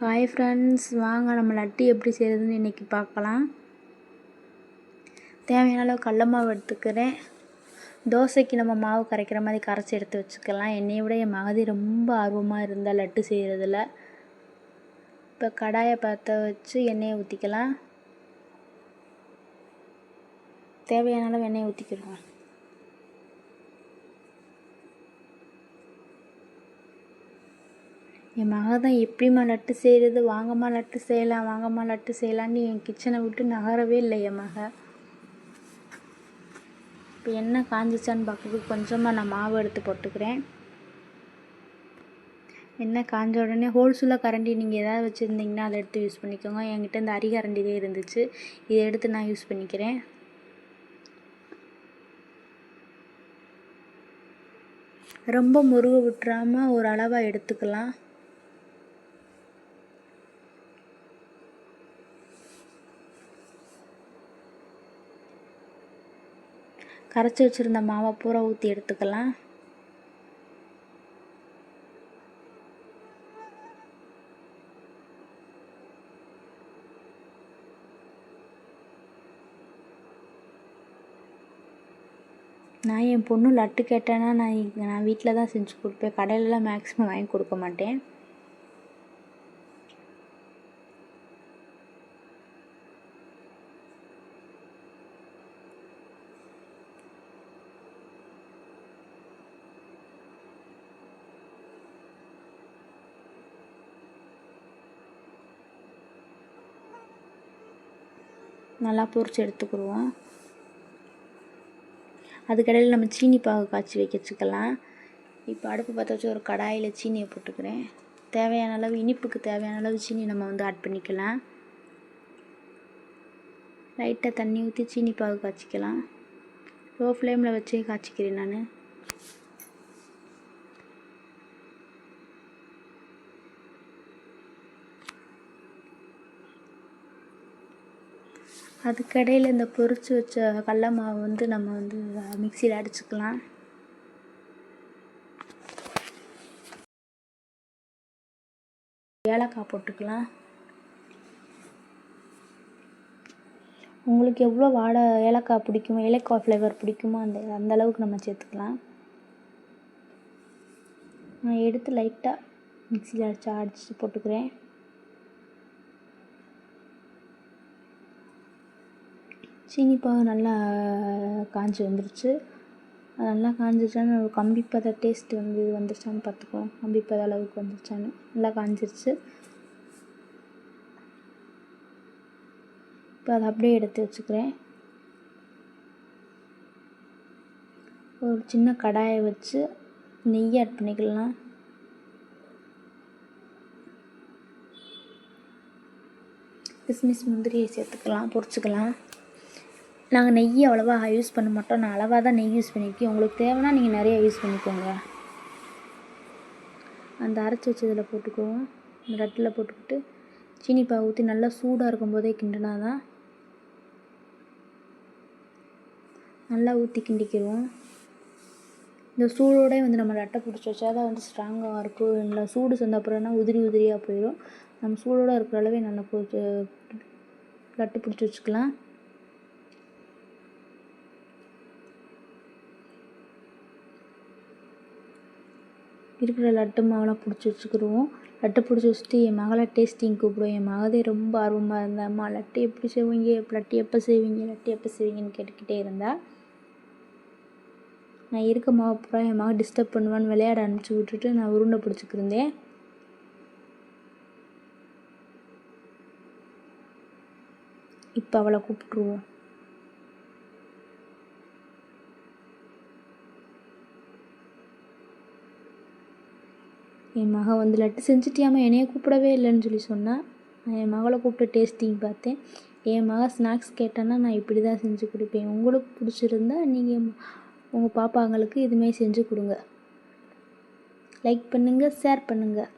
Hi friends வாங்க நம்ம லட்டு எப்படி செய்கிறதுன்னு இன்றைக்கி பார்க்கலாம். தேவையான அளவு கடல மாவு எடுத்துக்கிறேன். தோசைக்கு நம்ம மாவு கரைக்கிற மாதிரி கரைச்சி எடுத்து வச்சுக்கலாம். என்னையை விட என் மகதி ரொம்ப ஆர்வமாக இருந்தால் லட்டு செய்கிறதுல இப்போ கடாயை பற்ற வச்சு எண்ணெயை ஊற்றிக்கலாம் தேவையான அளவு எண்ணெயை ஊற்றிக்கிடுவோம் என் மகள் தான் எப்படிம்மா லட்டு செய்கிறது வாங்கம்மா லட்டு செய்யலாம் வாங்கம்மா லட்டு செய்யலான்னு என் கிச்சனை விட்டு நகரவே இல்லை என் மக. இப்போ என்ன காஞ்சிச்சான்னு பார்க்குறதுக்கு கொஞ்சமாக நான் மாவு எடுத்து போட்டுக்கிறேன். என்ன காஞ்ச உடனே ஹோல்சேலாக கரண்டி நீங்கள் எதாவது வச்சுருந்தீங்கன்னா அதை எடுத்து யூஸ் பண்ணிக்கோங்க. என்கிட்ட இந்த அரிகரண்டிலே இருந்துச்சு. இதை எடுத்து நான் யூஸ் பண்ணிக்கிறேன். ரொம்ப முருக விட்டுறாமல் ஒரு அளவாக எடுத்துக்கலாம். கரைச்சி வச்சுருந்த மாவை பூரா ஊற்றி எடுத்துக்கலாம். நான் என் பொண்ணு லட்டு கேட்டேன்னா நான் நான் வீட்டில் தான் செஞ்சு கொடுப்பேன். கடையிலலாம் மேக்ஸிமம் வாங்கி கொடுக்க மாட்டேன். நல்லா பொரிச்சு எடுத்துக்கிடுவோம். அதுக்கடையில் நம்ம சீனி பாகு காய்ச்சி வைக்க வச்சுக்கலாம் இப்போ அடுப்பு பற்ற வச்சு ஒரு கடாயில் சீனியை போட்டுக்கிறேன். தேவையான அளவு இனிப்புக்கு தேவையான அளவு சீனி நம்ம வந்து ஆட் பண்ணிக்கலாம். லைட்டாக தண்ணி ஊற்றி சீனி பாகு காய்ச்சிக்கலாம். லோ ஃப்ளேமில் வச்சே காய்ச்சிக்கிறேன் நான். அதுக்கடையில் இந்த பொரித்து வச்ச கடல மாவு வந்து நம்ம வந்து மிக்சியில் அடிச்சுக்கலாம். ஏலக்காய் போட்டுக்கலாம். உங்களுக்கு எவ்வளோ வாடை ஏலக்காய் பிடிக்குமோ ஏலக்காய் ஃப்ளேவர் பிடிக்குமோ அந்த அந்த அளவுக்கு நம்ம சேர்த்துக்கலாம். நான் எடுத்து லைட்டாக மிக்சியில் அடித்து அடித்து போட்டுக்கிறேன். சீனி பாகு நல்லா காஞ்சி வந்துருச்சு. நல்லா காஞ்சிருச்சான்னு கம்பி பத டேஸ்ட் வந்து வந்துருச்சான்னு பார்த்துக்கோ பத அளவுக்கு வந்துருச்சான்னு. நல்லா காஞ்சிருச்சு. இப்போ அதை அப்படியே எடுத்து வச்சுக்கிறேன். ஒரு சின்ன கடாயை வச்சு நெய் ஆட் பண்ணிக்கலாம். கிஸ்மிஸ் முந்திரியை சேர்த்துக்கலாம் பொரிச்சுக்கலாம். நாங்கள் நெய் அவ்வளோவா யூஸ் பண்ண மாட்டோம். நான் அளவாக தான் நெய் யூஸ் பண்ணியிருக்கேன். உங்களுக்கு தேவைன்னா நீங்கள் நிறையா யூஸ் பண்ணிக்கோங்க. அந்த அரைச்சி வச்சதில் போட்டுக்குவோம். அந்த லட்டில் போட்டுக்கிட்டு சீனி பாவு ஊற்றி நல்லா சூடாக இருக்கும்போதே கிண்டினா தான் நல்லா ஊற்றி கிண்டிக்கிடுவோம் இந்த சூடோடே வந்து நம்ம லட்டை பிடிச்சி வச்சா தான் வந்து ஸ்ட்ராங்காக இருக்கும். இல்லை சூடு சேர்ந்த அப்புறம்னா உதிரி உதிரியாக போயிடும். நம்ம சூடோடு இருக்கிற அளவே நல்லா லட்டு பிடிச்சி வச்சுக்கலாம். இருக்கிற லட்டு மாவெல்லாம் பிடிச்சி வச்சுக்கிடுவோம். லட்டு பிடிச்சி வச்சுட்டு என் மகளை டேஸ்டிங் கூப்பிடுவோம். என் மகதே ரொம்ப ஆர்வமாக இருந்தா அம்மா லட்டு எப்படி செய்வீங்க? லட்டு எப்போ செய்வீங்க? லட்டு எப்போ செய்வீங்கன்னு கேட்டுக்கிட்டே இருந்தா நான் இருக்க மாவு பூரா என் மகள் டிஸ்டர்ப் பண்ணுவான்னு விளையாட அனுப்பிச்சி விட்டுட்டு நான் உருண்டை பிடிச்சிக்கிருந்தேன் இப்போ அவளை கூப்பிட்ருவோம் என் மகன் வந்து லட்டு செஞ்சுட்டியாம்மா? என்னைய கூப்பிடவே இல்லைன்னு சொல்லி சொன்னாள் நான் என் மகளை கூப்பிட்டு டேஸ்டிங் பார்த்தேன். என் மகள் ஸ்நாக்ஸ் கேட்டான்னா நான் இப்படி தான் செஞ்சு கொடுப்பேன். உங்களுக்கு பிடிச்சிருந்தா நீங்கள் உங்கள் பாப்பாங்களுக்கு இதுமாரி செஞ்சு கொடுங்க. லைக் பண்ணுங்கள் ஷேர் பண்ணுங்கள்